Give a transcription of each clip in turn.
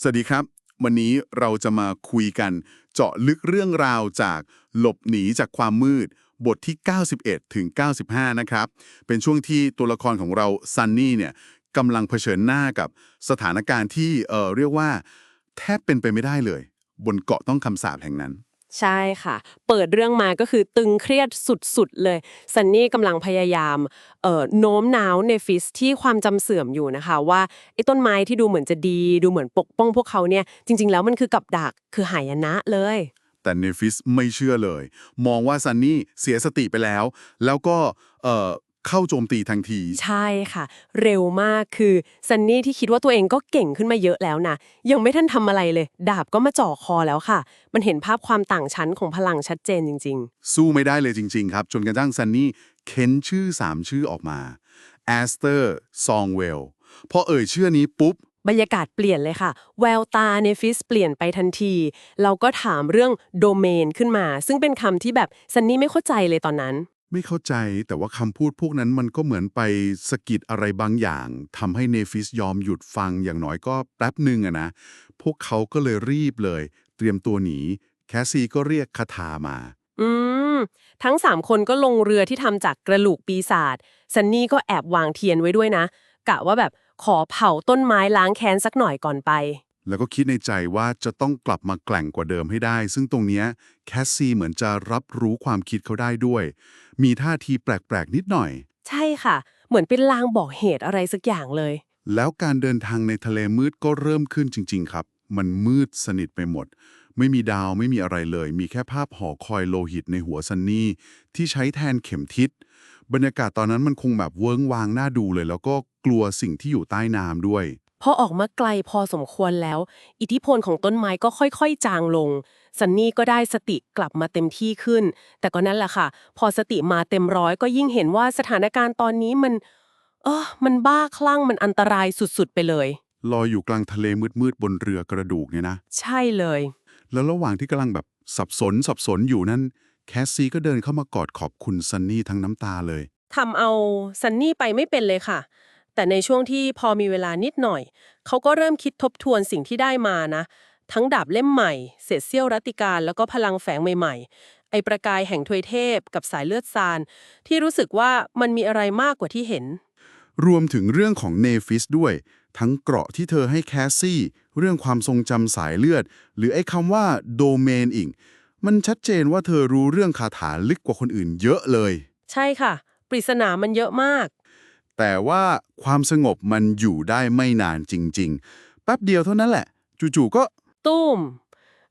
สวัสดีครับ วันนี้เราจะมาคุยกัน เจาะลึกเรื่องราวจากหลบหนีจากความมืด บทที่ 91 ถึง 95 นะครับ เป็นช่วงที่ตัวละครของเราซันนี่เนี่ยกำลังเผชิญหน้ากับสถานการณ์ที่เอ่อเรียกว่า แทบเป็นไปไม่ได้เลย บนเกาะต้องคำสาปแห่งนั้น ใช่ค่ะ เปิดเรื่องมาก็คือตึงเครียดสุดๆเลยซันนี่กำลังพยายามโน้มน้าวเนฟิสที่ความจำเสื่อมอยู่นะคะ ว่าไอ้ต้นไม้ที่ดูเหมือนจะดี ดูเหมือนปกป้องพวกเขาเนี่ยจริง ๆ แล้วมันคือกับดักคือหายนะเลย แต่เนฟิสไม่เชื่อเลย มองว่าซันนี่เสียสติไปแล้ว แล้วก็ เอ่อเข้าโจมตีทันที ใช่ค่ะ เร็วมากคือซันนี่ที่คิดว่าตัวเองก็เก่งขึ้นมาเยอะแล้วนะยังไม่ทันทำอะไรเลย ดาบก็มาจ่อคอแล้วค่ะ มันเห็นภาพความต่างชั้นของพลังชัดเจนจริง ๆ สู้ไม่ได้เลยจริง ๆ ครับ จนกระทั่งซันนี่เค้นชื่อ 3 ชื่อออกมาแอสเตอร์ซองเวลพอเอ่ยชื่อนี้ปุ๊บบรรยากาศเปลี่ยนเลยค่ะ แววตาเนฟิสเปลี่ยนไปทันที เราก็ถามเรื่องโดเมนขึ้นมา ซึ่งเป็นคำที่แบบซันนี่ไม่เข้าใจเลยตอนนั้น ไม่เข้าใจแต่ว่าคำพูดพวกนั้นมันก็เหมือนไปสะกิดอะไรบางอย่างทำให้เนฟิสยอมหยุดฟังอย่างน้อยก็แป๊บหนึ่งอะนะ พวกเขาก็เลยรีบเลย เตรียมตัวหนี แคสซีก็เรียกคาถามา อืม ทั้งสามคนก็ลงเรือที่ทำจากกระโหลกปีศาจซันนี่ก็แอบวางเทียนไว้ด้วยนะ กะว่าแบบขอเผาต้นไม้ล้างแค้นสักหน่อยก่อนไป แล้วก็คิดในใจว่าจะต้องกลับมาแกล่งกว่าเดิมให้ได้ ซึ่งตรงเนี้ยแคสซีเหมือนจะรับรู้ความคิดเขาได้ด้วย มีท่าทีแปลกๆ นิดหน่อย ใช่ค่ะ เหมือนเป็นลางบอกเหตุอะไรสักอย่างเลย แล้วการเดินทางในทะเลมืดก็เริ่มขึ้นจริง ๆ ครับ มันมืดสนิทไปหมด ไม่มีดาวไม่มีอะไรเลย มีแค่ภาพหอคอยโลหิตในหัวซันนี่ที่ใช้แทนเข็มทิศ บรรยากาศตอนนั้นมันคงแบบเวิ้งวางน่าดูเลย แล้วก็กลัวสิ่งที่อยู่ใต้น้ำด้วย พอออกมาไกลพอสมควรแล้ว อิทธิพลของต้นไม้ก็ค่อยๆ จางลงซันนี่ก็ได้สติกลับมาเต็มที่ขึ้น แต่ก็นั่นแหละค่ะ พอสติมาเต็มร้อยก็ยิ่งเห็นว่าสถานการณ์ตอนนี้มัน เออมันบ้าคลั่งมันอันตรายสุดๆ ไปเลย ลอยอยู่กลางทะเลมืดๆบนเรือกระดูกเนี่ยนะ ใช่เลย แล้วระหว่างที่กำลังแบบสับสนสับสนอยู่นั้นแคสซีก็เดินเข้ามากอดขอบคุณซันนี่ทั้งน้ำตาเลยทำเอาซันนี่ไปไม่เป็นเลยค่ะ แต่ในช่วงที่พอมีเวลานิดหน่อย เขาก็เริ่มคิดทบทวนสิ่งที่ได้มานะ ทั้งดาบเล่มใหม่ เศษเสี้ยวรัตติการแล้วก็พลังแฝงใหม่ ๆ ไอประกายแห่งทวยเทพกับสายเลือดซาน ที่รู้สึกว่ามันมีอะไรมากกว่าที่เห็น รวมถึงเรื่องของเนฟิสด้วย ทั้งเกราะที่เธอให้แคสซี่ เรื่องความทรงจำสายเลือด หรือไอ้คำว่าโดเมนอีกมันชัดเจนว่าเธอรู้เรื่องคาถาลึกกว่าคนอื่นเยอะเลย ใช่ค่ะ ปริศนามันเยอะมาก แต่ว่าความสงบมันอยู่ได้ไม่นานจริง ๆ แป๊บเดียวเท่านั้นแหละ จู่ๆก็ ตุ้ม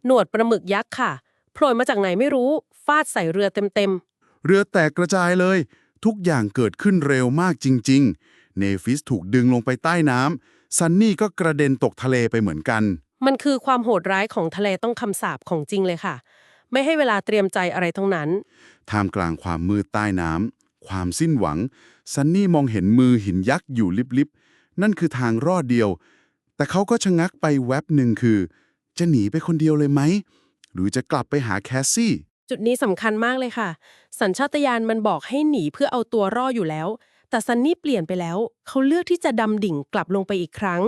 หนวดปลาหมึกยักษ์ค่ะโผล่มาจากไหนไม่รู้ ฟาดใส่เรือเต็มๆ เรือแตกกระจายเลย ทุกอย่างเกิดขึ้นเร็วมากจริง ๆ เนฟิสถูกดึงลงไปใต้น้ำซันนี่ก็กระเด็นตกทะเลไปเหมือนกัน มันคือความโหดร้ายของทะเลต้องคำสาปของจริงเลยค่ะ ไม่ให้เวลาเตรียมใจอะไรทั้งนั้น ท่ามกลางความมืดใต้น้ำ ความสิ้นหวัง ซันนี่มองเห็นมือหินยักษ์อยู่ลิบๆ นั่นคือทางรอดเดียว แต่เขาก็ชะงักไปแวบหนึ่งคือ จะหนีไปคนเดียวเลยไหม หรือจะกลับไปหาแคสซี่ จุดนี้สำคัญมากเลยค่ะ สัญชาตญาณมันบอกให้หนีเพื่อเอาตัวรอดอยู่แล้ว แต่ซันนี่เปลี่ยนไปแล้ว เขาเลือกที่จะดำดิ่งกลับลงไปอีกครั้ง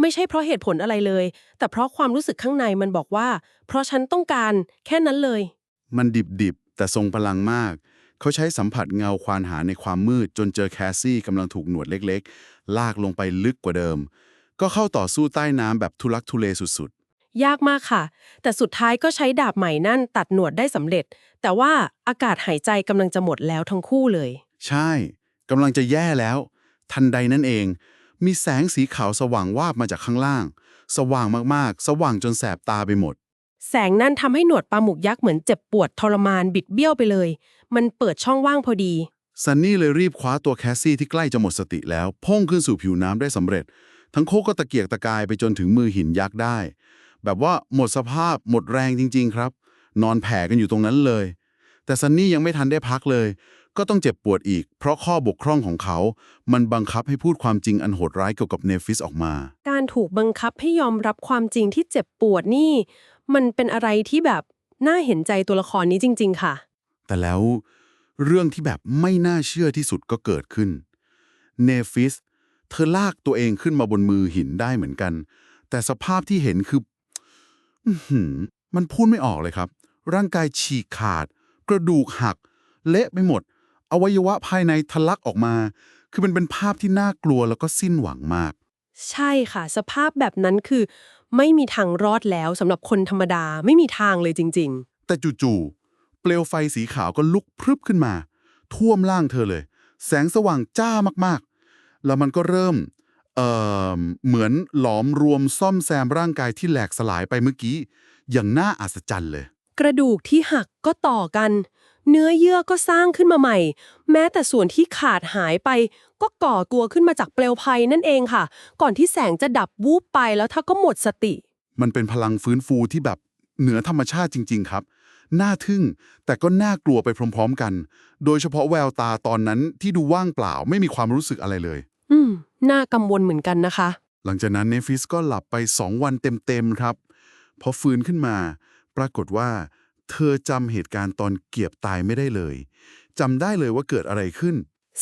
ไม่ใช่เพราะเหตุผลอะไรเลย แต่เพราะความรู้สึกข้างในมันบอกว่า เพราะฉันต้องการแค่นั้นเลย มันดิบๆ แต่ทรงพลังมาก เขาใช้สัมผัสเงาควานหาในความมืด จนเจอแคสซี่กำลังถูกหนวดเล็กๆ ลากลงไปลึกกว่าเดิม ก็เข้าต่อสู้ใต้น้ำแบบทุลักทุเลสุดยากมากค่ะ แต่สุดท้ายก็ใช้ดาบใหม่นั่นตัดหนวดได้สำเร็จ แต่ว่าอากาศหายใจกำลังจะหมดแล้วทั้งคู่เลยๆใช่กำลังจะแย่แล้ว ทันใดนั่นเอง มีแสงสีขาวสว่างวาบมาจากข้างล่าง สว่างมากๆ สว่างจนแสบตาไปหมดแสงนั่นทำให้หนวดปลาหมึกยักษ์เหมือนเจ็บปวดทรมานบิดเบี้ยวไปเลย มันเปิดช่องว่างพอดี ซันนี่เลยรีบคว้าตัวแคสซี่ที่ใกล้จะหมดสติแล้วพ่งขึ้นสู่ผิวน้ำได้สำเร็จ ทั้งโคกก็ตะเกียกตะกายไปจนถึงมือหินยักษ์ได้ แบบว่าหมดสภาพหมดแรงจริง ๆ ครับ นอนแผ่กันอยู่ตรงนั้นเลย แต่ซันนี่ยังไม่ทันได้พักเลย ก็ต้องเจ็บปวดอีก เพราะข้อบกพร่องของเขา มันบังคับให้พูดความจริงอันโหดร้ายเกี่ยวกับเนฟิสออกมา การถูกบังคับให้ยอมรับความจริงที่เจ็บปวดนี่ มันเป็นอะไรที่แบบน่าเห็นใจตัวละครนี้จริง ๆ ค่ะ แต่แล้วเรื่องที่แบบไม่น่าเชื่อที่สุดก็เกิดขึ้น เนฟิส เธอลากตัวเองขึ้นมาบนมือหินได้เหมือนกัน แต่สภาพที่เห็นคืออื้อหือมันพูดไม่ออกเลยครับ ร่างกายฉีกขาด กระดูกหัก เละไปหมด อวัยวะภายในทะลักออกมา คือมันเป็นภาพที่น่ากลัวแล้วก็สิ้นหวังมาก ใช่ค่ะ สภาพแบบนั้นคือ ไม่มีทางรอดแล้วสำหรับคนธรรมดาไม่มีทางเลยจริงแต่จู่ๆ เปลวไฟสีขาวก็ลุกพรึบขึ้นมา ท่วมร่างเธอเลย แสงสว่างจ้ามากๆ แล้วมันก็เริ่มเอ่อเหมือนหลอมรวมซ่อมแซมร่างกายที่แหลกสลายไปเมื่อกี้ อย่างน่าอัศจรรย์เลยๆกระดูกที่หักก็ต่อกัน เนื้อเยื่อก็สร้างขึ้นมาใหม่ แม้แต่ส่วนที่ขาดหายไป ก็ก่อตัวขึ้นมาจากเปลวไฟนั่นเองค่ะ ก่อนที่แสงจะดับวูบไปแล้วถ้าก็หมดสติ มันเป็นพลังฟื้นฟูที่แบบเหนือธรรมชาติจริง ๆ ครับ น่าทึ่ง แต่ก็น่ากลัวไปพร้อม ๆ กัน โดยเฉพาะแววตาตอนนั้นที่ดูว่างเปล่าไม่มีความรู้สึกอะไรเลย อืม น่ากังวลเหมือนกันนะคะ หลังจากนั้นเนฟิสก็หลับไปสองวันเต็มๆครับพอฟื้นขึ้นมา ปรากฏว่า เธอจำเหตุการณ์ตอนเกียบตายไม่ได้เลยจำได้เลยว่าเกิดอะไรขึ้น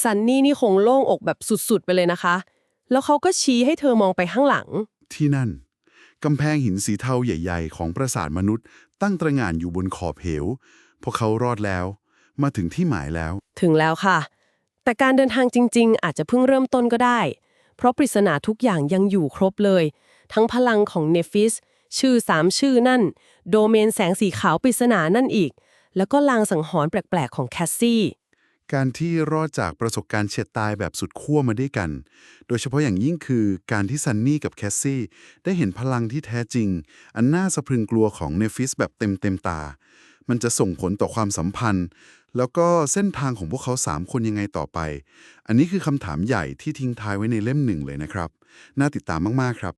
ซันนี่นี่คงโล่งอกแบบสุดๆ ไปเลยนะคะ แล้วเขาก็ชี้ให้เธอมองไปข้างหลัง ที่นั่น กำแพงหินสีเทาใหญ่ ๆ ของปราสาทมนุษย์ ตั้งตระหง่านอยู่บนขอบเหว พวกเขารอดแล้ว มาถึงที่หมายแล้ว ถึงแล้วค่ะ แต่การเดินทางจริง ๆ อาจจะเพิ่งเริ่มต้นก็ได้ เพราะปริศนาทุกอย่างยังอยู่ครบเลย ทั้งพลังของเนฟิส ชื่อสามชื่อนั่น โดเมนแสงสีขาวปริศนานั่นอีก แล้วก็ลางสังหรณ์แปลก ๆ ของแคสซี่ การที่รอดจากประสบการณ์เฉียดตายแบบสุดขั้วมาด้วยกัน โดยเฉพาะอย่างยิ่งคือการที่ซันนี่กับแคสซี่ ได้เห็นพลังที่แท้จริง อันน่าสะพรึงกลัวของเนฟิสแบบเต็มเต็มๆตา มันจะส่งผลต่อความสัมพันธ์ แล้วก็เส้นทางของพวกเขาสามคนยังไงต่อไป อันนี้คือคำถามใหญ่ที่ทิ้งท้ายไว้ในเล่มหนึ่งเลยนะครับ น่าติดตามมากๆครับ